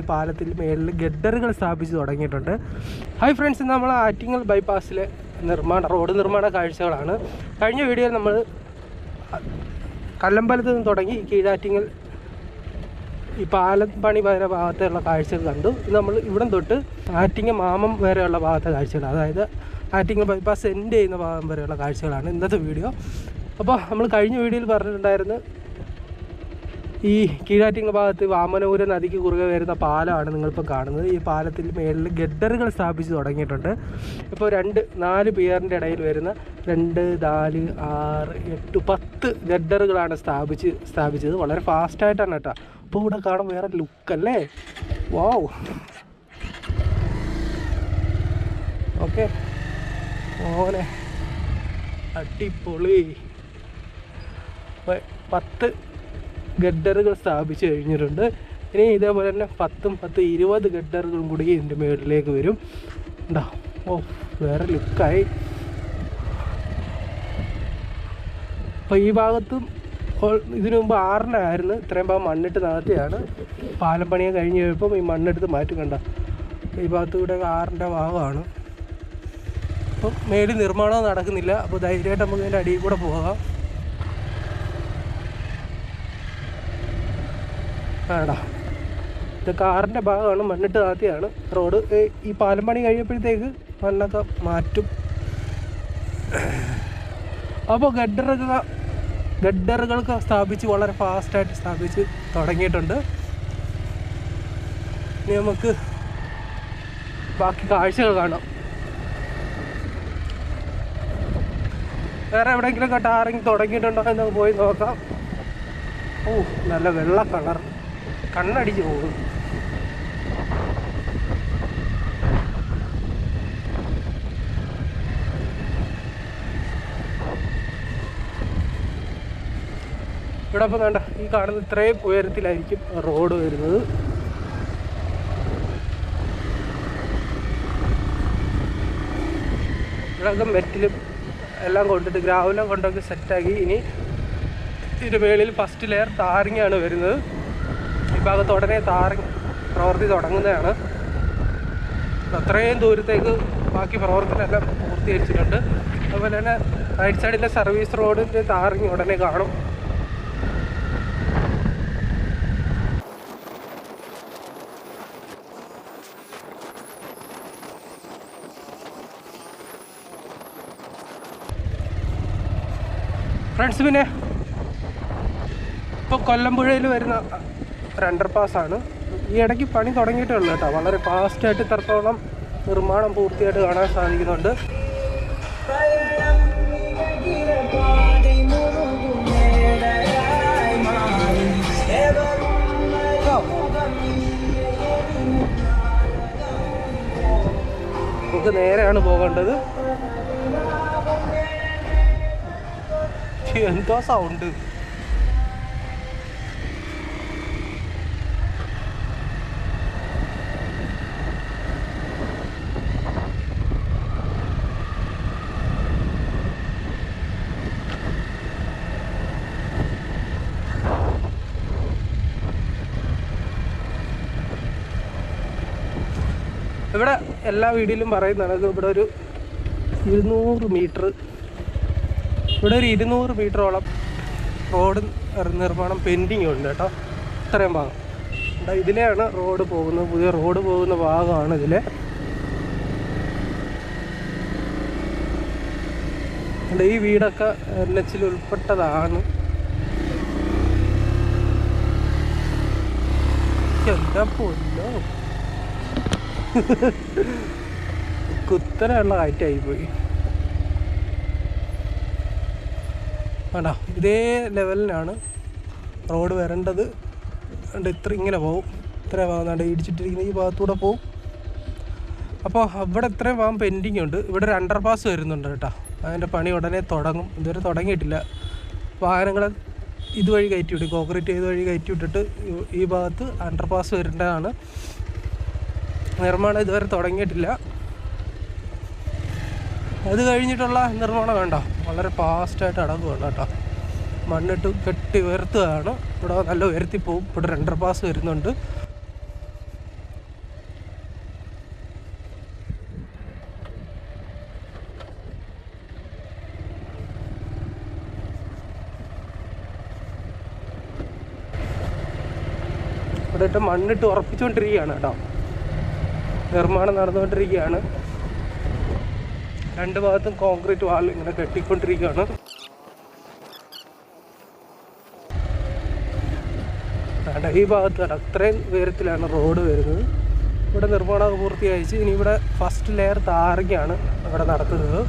ഈ പാലത്തിൽ മേളിൽ ഗഡറുകൾ സ്ഥാപിച്ച് തുടങ്ങിയിട്ടുണ്ട്. ഹൈ ഫ്രണ്ട്സ് നമ്മൾ ആറ്റിങ്ങൽ ബൈപ്പാസിലെ നിർമ്മാണ റോഡ് നിർമ്മാണ കാഴ്ചകളാണ്. കഴിഞ്ഞ വീഡിയോയിൽ നമ്മൾ കല്ലമ്പലത്ത് നിന്ന് തുടങ്ങി കീഴാറ്റിങ്ങൽ ഈ പാലം പണി വരെ ഭാഗത്തുള്ള കാഴ്ചകൾ കണ്ടു. നമ്മൾ ഇവിടം തൊട്ട് ആറ്റിങ്ങ മാമം വരെയുള്ള ഭാഗത്തെ കാഴ്ചകൾ അതായത് ആറ്റിങ്ങൽ ബൈപ്പാസ് എൻഡ് ചെയ്യുന്ന ഭാഗം വരെയുള്ള കാഴ്ചകളാണ് ഇന്നത്തെ വീഡിയോ അപ്പോൾ നമ്മൾ കഴിഞ്ഞ വീഡിയോയിൽ പറഞ്ഞിട്ടുണ്ടായിരുന്നു ഈ കീഴാറ്റിങ്ങ ഭാഗത്ത് വാമനപുരം നദിക്ക് കുറുകെ വരുന്ന പാലമാണ് നിങ്ങളിപ്പോൾ കാണുന്നത്. ഈ പാലത്തിൽ മേളിൽ ഗഡറുകൾ സ്ഥാപിച്ച് തുടങ്ങിയിട്ടുണ്ട്. ഇപ്പോൾ രണ്ട് നാല് പിയറിന്റെ ഇടയിൽ വരുന്ന രണ്ട് നാല് ആറ് എട്ട് പത്ത് ഗഡറുകളാണ് സ്ഥാപിച്ച് സ്ഥാപിച്ചത്. വളരെ ഫാസ്റ്റായിട്ടാണ് കേട്ടോ. അപ്പോൾ ഇവിടെ കാണാൻ വേറെ ലുക്കല്ലേ വാവ് ഓക്കെ. ഓനെ അടിപൊളി. പത്ത് ഗഡറുകൾ സ്ഥാപിച്ചു കഴിഞ്ഞിട്ടുണ്ട്. ഇനി ഇതേപോലെ തന്നെ പത്തും പത്ത് ഇരുപത് ഗഡ്ഡറുകളും കൂടി ഇതിന്റെ മുകളിലേക്ക് വരും. ഉണ്ടോ ഓ വേറെ ലുക്കായി. അപ്പോൾ ഈ ഭാഗത്തും ഇതിനു മുമ്പ് ആറിനായിരുന്നു. ഇത്രയും ഭാഗം മണ്ണിട്ട് നടത്തിയാണ് പാലം പണിയെ കഴിഞ്ഞ് കഴിയുമ്പം ഈ മണ്ണെടുത്ത് മാറ്റി കണ്ട. ഈ ഭാഗത്ത് കൂടെ ആറിന്റെ ഭാഗമാണ്. അപ്പം മേളിൽ നിർമ്മാണം നടക്കുന്നില്ല. അപ്പോൾ ധൈര്യമായിട്ട് നമുക്ക് ഇതിന്റെ അടിയിൽ കൂടെ പോകാം. വേണ്ട ഇത് കാറിന്റെ ഭാഗമാണ് മണ്ണിട്ട് താത്തിയാണ്. റോഡ് ഈ പാലം പണി കഴിയുമ്പോഴത്തേക്ക് മണ്ണൊക്കെ മാറ്റും. അപ്പോൾ ഗഡറുകൾ ഗഡറുകൾക്ക് സ്ഥാപിച്ച് വളരെ ഫാസ്റ്റായിട്ട് സ്ഥാപിച്ച് തുടങ്ങിയിട്ടുണ്ട്. ഇനി നമുക്ക് ബാക്കി കാഴ്ചകൾ കാണാം. വേറെ എവിടെയെങ്കിലും ടാറിങ് തുടങ്ങിയിട്ടുണ്ടോ എന്ന് പോയി നോക്കാം. ഓ നല്ല വെള്ള കളർ. കണ്ണടിച്ച് പോകും. ഇവിടെ അപ്പോൾ വേണ്ട ഈ കാണുന്ന ഇത്രയും ഉയരത്തിലായിരിക്കും റോഡ് വരുന്നത്. ഇവിടെയൊക്കെ മെറ്റിലും എല്ലാം കൊണ്ടിട്ട് ഗ്രാവലും കൊണ്ടൊക്കെ സെറ്റാക്കി ഇനി ഇതിന്റെ മേളിൽ ഫസ്റ്റ് ലെയർ താറിങ്ങാണ് വരുന്നത്. ഈ ഭാഗത്ത് ഉടനെ താറിങ് പ്രവൃത്തി തുടങ്ങുന്നതാണ്. അത്രയും ദൂരത്തേക്ക് ബാക്കി പ്രവർത്തനമെല്ലാം പൂർത്തീകരിച്ചിട്ടുണ്ട്. അതുപോലെ തന്നെ റൈറ്റ് സൈഡിലെ സർവീസ് റോഡിന്റെ താറിങ് ഉടനെ കാണും. ഫ്രണ്ട്സ് പിന്നെ ഇപ്പോൾ കൊല്ലംപുഴയിൽ വരുന്ന ഒരു അണ്ടർ പാസ്സാണ് ഈ ഇടയ്ക്ക് പണി തുടങ്ങിയിട്ടുള്ളൂ കേട്ടോ. വളരെ ഫാസ്റ്റായിട്ട് ഇത്രത്തോളം നിർമ്മാണം പൂർത്തിയായിട്ട് കാണാൻ സാധിക്കുന്നുണ്ട്. നമുക്ക് നേരെയാണ് പോകേണ്ടത്. എന്തോ സൗണ്ട് ഇവിടെ എല്ലാ വീഡിയോയിലും പറയുന്നതാണ് ഇവിടെ ഒരു ഇരുന്നൂറ് മീറ്റർ ഇവിടെ ഒരു ഇരുന്നൂറ് മീറ്ററോളം റോഡ് നിർമ്മാണം പെൻഡിങ് ഉണ്ട് കേട്ടോ. ഇത്രയും ഭാഗം. ഇതിലെയാണ് റോഡ് പോകുന്നത്. പുതിയ റോഡ് പോകുന്ന ഭാഗമാണ് ഇതിലെ. ഈ വീടൊക്കെ എൻ എച്ചിൽ ഉൾപ്പെട്ടതാണ്. എന്താ പൊന്നോ കുത്തനെയുള്ള കയറ്റായി പോയി. വേണ്ട ഇതേ ലെവലിനാണ് റോഡ് വരേണ്ടത്. ഉണ്ട് ഇത്ര ഇങ്ങനെ പോകും ഇത്രയും ഭാഗം ഇടിച്ചിട്ടിരിക്കുന്ന ഈ ഭാഗത്തൂടെ പോകും അപ്പോൾ അവിടെ ഇത്രയും ഭാഗം പെൻഡിങ് ഉണ്ട്. ഇവിടെ ഒരു അണ്ടർ പാസ് വരുന്നുണ്ട് കേട്ടോ. അതിന്റെ പണി ഉടനെ തുടങ്ങും. ഇതുവരെ തുടങ്ങിയിട്ടില്ല. വാഹനങ്ങൾ ഇതുവഴി കയറ്റി വിടും കോൺക്രീറ്റ് ചെയ്ത് വഴി കയറ്റി വിട്ടിട്ട് ഈ ഭാഗത്ത് അണ്ടർ പാസ് വരേണ്ടതാണ്. നിർമ്മാണം ഇതുവരെ തുടങ്ങിയിട്ടില്ല. അത് കഴിഞ്ഞിട്ടുള്ള നിർമ്മാണം വേണ്ട. വളരെ ഫാസ്റ്റായിട്ട് അടക്കുകയാണ് കേട്ടോ. മണ്ണിട്ട് കെട്ടി ഉയർത്തുകയാണ്. ഇവിടെ നല്ല ഉയർത്തി പോവും. ഇവിടെ രണ്ടര പാസ് വരുന്നുണ്ട്. ഇവിടെ ഇട്ട് മണ്ണിട്ട് ഉറപ്പിച്ചുകൊണ്ടിരിക്കുകയാണ് കേട്ടോ. നിർമ്മാണം നടന്നുകൊണ്ടിരിക്കുകയാണ്. രണ്ട് ഭാഗത്തും കോൺക്രീറ്റ് വാൾ ഇങ്ങനെ കെട്ടിക്കൊണ്ടിരിക്കുകയാണ്. അതാ ഈ ഭാഗത്ത് അത്രയും ഉയരത്തിലാണ് റോഡ് വരുന്നത്. ഇവിടെ നിർമ്മാണം പൂർത്തിയായിച്ച് ഇനി ഇവിടെ ഫസ്റ്റ് ലെയർ താറിങ്ങാണ് ഇവിടെ നടത്തുന്നത്.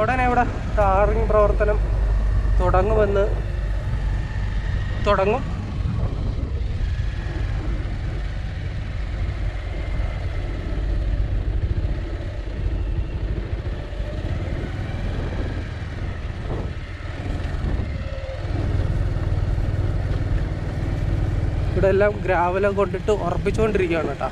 ഉടനെ ഇവിടെ ടാറിങ് പ്രവർത്തനം തുടങ്ങുമെന്ന് തുടങ്ങും. ഇവിടെ എല്ലാം ഗ്രാവലം കൊണ്ടിട്ട് ഉറപ്പിച്ചുകൊണ്ടിരിക്കുകയാണ് കേട്ടോ.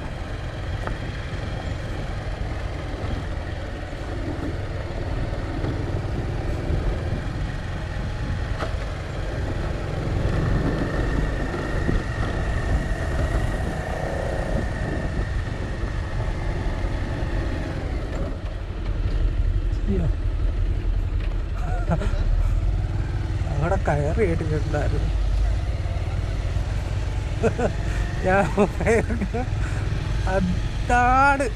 അവിടെ കയറി കേട്ടിട്ടുണ്ടായിരുന്നു ഞാൻ അതാണ്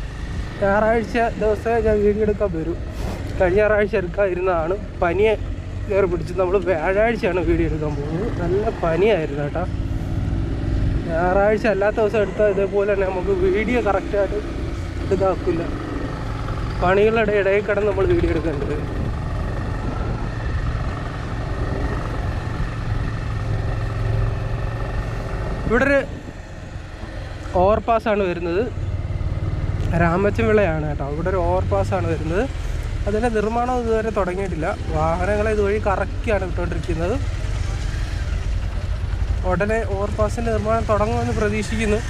ഞായറാഴ്ച ദിവസം ഞാൻ വീണ്ടെടുക്കാൻ വരും. കഴിഞ്ഞ ഞായറാഴ്ച എടുക്കാതിരുന്നതാണ്. പനിയെ കയറി പിടിച്ച് നമ്മൾ വ്യാഴാഴ്ചയാണ് വീഡിയോ എടുക്കാൻ പോകുന്നത്. നല്ല പനിയായിരുന്നു കേട്ടോ. ഞായറാഴ്ച അല്ലാത്ത ദിവസം എടുത്താൽ ഇതേപോലെ തന്നെ നമുക്ക് വീഡിയോ കറക്റ്റായിട്ട് ഇതാക്കില്ല. പണികളുടെ ഇടയിൽ കിടന്ന് നമ്മൾ വീഡിയോ എടുക്കേണ്ടത് ഇവിടെ ഒരു ഓവർപാസ് ആണ് വരുന്നത്. രാമച്ചൻവിളയാണ് കേട്ടോ. ഇവിടെ ഒരു ഓവർപാസ് ആണ് വരുന്നത്. അതിന്റെ നിർമ്മാണം ഇതുവരെ തുടങ്ങിയിട്ടില്ല. വാഹനങ്ങളെ ഇതുവഴി കറക്കിയാണ് വിട്ടുകൊണ്ടിരിക്കുന്നത് ഉടനെ ഓവർപാസിന്റെ നിർമ്മാണം തുടങ്ങുമെന്ന് പ്രതീക്ഷിക്കുന്നു.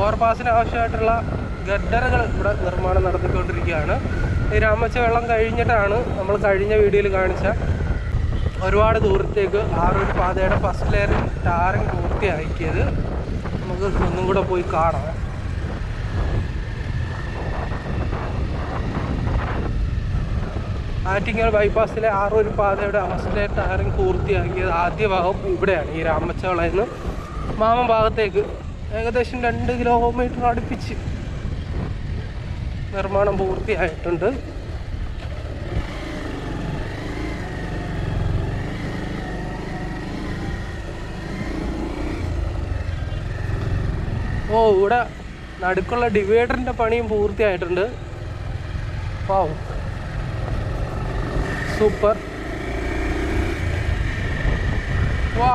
ഓവർപാസിന് ആവശ്യമായിട്ടുള്ള ഗഡറുകൾ ഇവിടെ നിർമ്മാണം നടത്തിക്കൊണ്ടിരിക്കുകയാണ്. രാമച്ച വെള്ളം കഴിഞ്ഞിട്ടാണ് നമ്മൾ കഴിഞ്ഞ വീഡിയോയിൽ കാണിച്ച ഒരുപാട് ദൂരത്തേക്ക് ആറൊരു പാതയുടെ ഫസ്റ്റ് ലെയർ ടാറിങ് പൂർത്തിയാക്കിയത്. നമുക്ക് ഒന്നും കൂടെ പോയി കാണാം. ആറ്റിങ്ങൽ ബൈപ്പാസിലെ ആറൊരു പാതയുടെ ഫസ്റ്റ് ലെയർ ടാറിങ് പൂർത്തിയാക്കിയത് ആദ്യ ഭാഗം ഇവിടെയാണ് ഈ രാമച്ചവളയിൽ നിന്ന് മാമൻ ഭാഗത്തേക്ക് ഏകദേശം രണ്ട് കിലോമീറ്റർ അടുപ്പിച്ച് നിർമ്മാണം പൂർത്തിയായിട്ടുണ്ട്. ഓ ഇവിടെ നടുക്കുള്ള ഡിവൈഡറിന്റെ പണിയും പൂർത്തിയായിട്ടുണ്ട്. Wow super. വാ.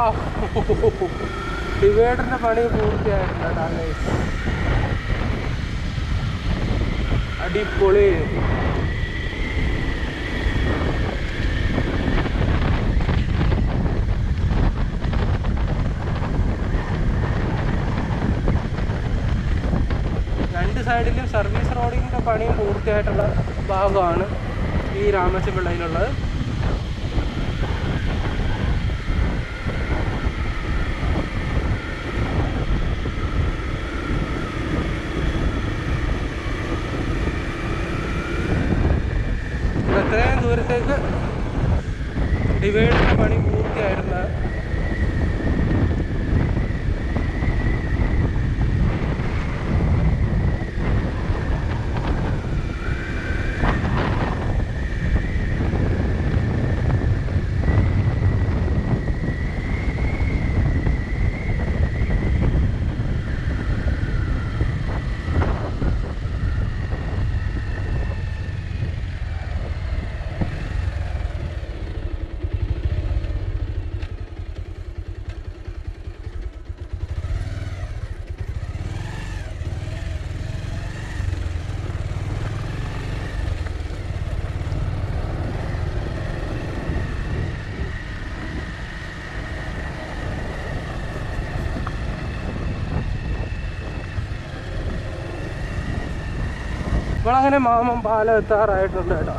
ഡിവൈഡറിന്റെ പണി പൂർത്തിയായിട്ടുണ്ട്. കേട്ടോ. അടിപൊളി. രണ്ട് സൈഡിലും സർവീസ് റോഡിന്റെ പണി പൂർത്തിയായിട്ടുള്ള ഭാഗമാണ് ഈ രാമച്ചപിള്ളയിലുള്ളത് ഇവിടെ എത്രയും ദൂരത്തേക്ക് ഡിവൈഡിന്റെ പണി പൂർത്തിയായിട്ടുണ്ട് നമ്മളങ്ങനെ മാമം പാലം എത്താറായിട്ടുണ്ട് കേട്ടോ.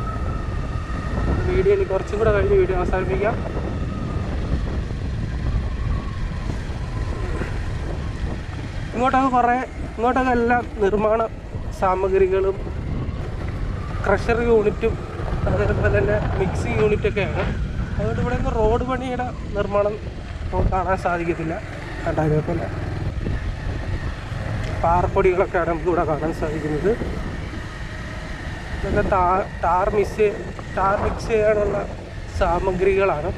വീഡിയോ ഇനി കുറച്ചും കൂടെ കഴിഞ്ഞ് വീഡിയോ അവസാനിപ്പിക്കാം. ഇങ്ങോട്ടൊക്കെ കുറേ ഇങ്ങോട്ടൊക്കെ എല്ലാം നിർമ്മാണ സാമഗ്രികളും ക്രഷർ യൂണിറ്റും അതേപോലെ തന്നെ മിക്സി യൂണിറ്റൊക്കെയാണ് അതുകൊണ്ട് ഇവിടെ നിന്ന് റോഡ് പണിയുടെ നിർമ്മാണം കാണാൻ സാധിക്കത്തില്ല. കണ്ട അതേപോലെ പാറപ്പൊടികളൊക്കെയാണ് നമുക്ക് ഇവിടെ കാണാൻ സാധിക്കുന്നത്. ഇതൊക്കെ tar tar mix tar mix ചെയ്യാനുള്ള സാമഗ്രികളാണ്.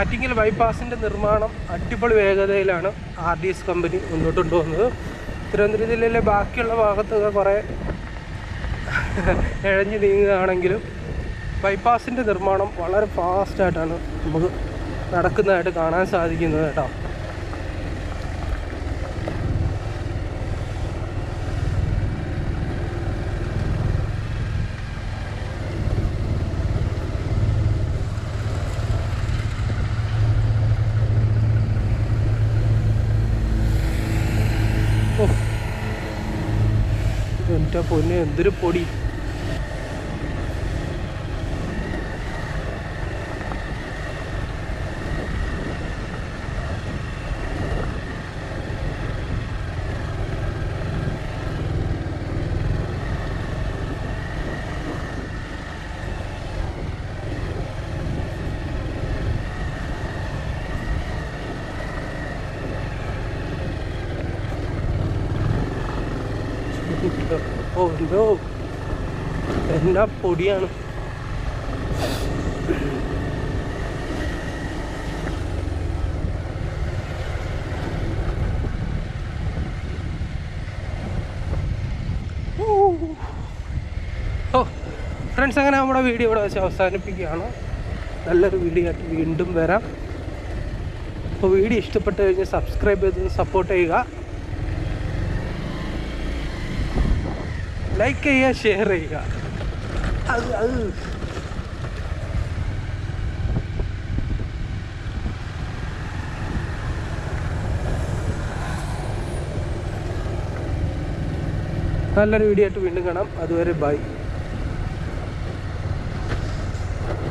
ആറ്റിങ്ങൽ ബൈപ്പാസിന്റെ നിർമ്മാണം അടിപൊളി വേഗതയിലാണ് ആർ ഡി എസ് കമ്പനി മുന്നോട്ട് കൊണ്ടുപോകുന്നത്. തിരുവനന്തപുരം ജില്ലയിലെ ബാക്കിയുള്ള ഭാഗത്തൊക്കെ കുറേ ഇഴഞ്ഞു നീങ്ങുകയാണെങ്കിലും ബൈപ്പാസിന്റെ നിർമ്മാണം വളരെ ഫാസ്റ്റായിട്ടാണ് നമുക്ക് നടക്കുന്നതായിട്ട് കാണാൻ സാധിക്കുന്നത് കേട്ടോ. പൊന്നെ എന്തൊരു പൊടി ഓ എന്തോ എന്നാ പൊടിയാണ്. ഓ ഫ്രണ്ട്സ് അങ്ങനെ നമ്മുടെ വീഡിയോ ഇവിടെ വെച്ച് അവസാനിപ്പിക്കുകയാണ്. നല്ലൊരു വീഡിയോ ആയിട്ട് വീണ്ടും വരാം. അപ്പോൾ വീഡിയോ ഇഷ്ടപ്പെട്ട് കഴിഞ്ഞാൽ സബ്സ്ക്രൈബ് ചെയ്ത് സപ്പോർട്ട് ചെയ്യുക. ലൈക്ക് ചെയ്യുക ഷെയർ ചെയ്യുക അത് അത്. നല്ലൊരു വീഡിയോ ആയിട്ട് വീണ്ടും കാണാം. അതുവരെ ബൈ.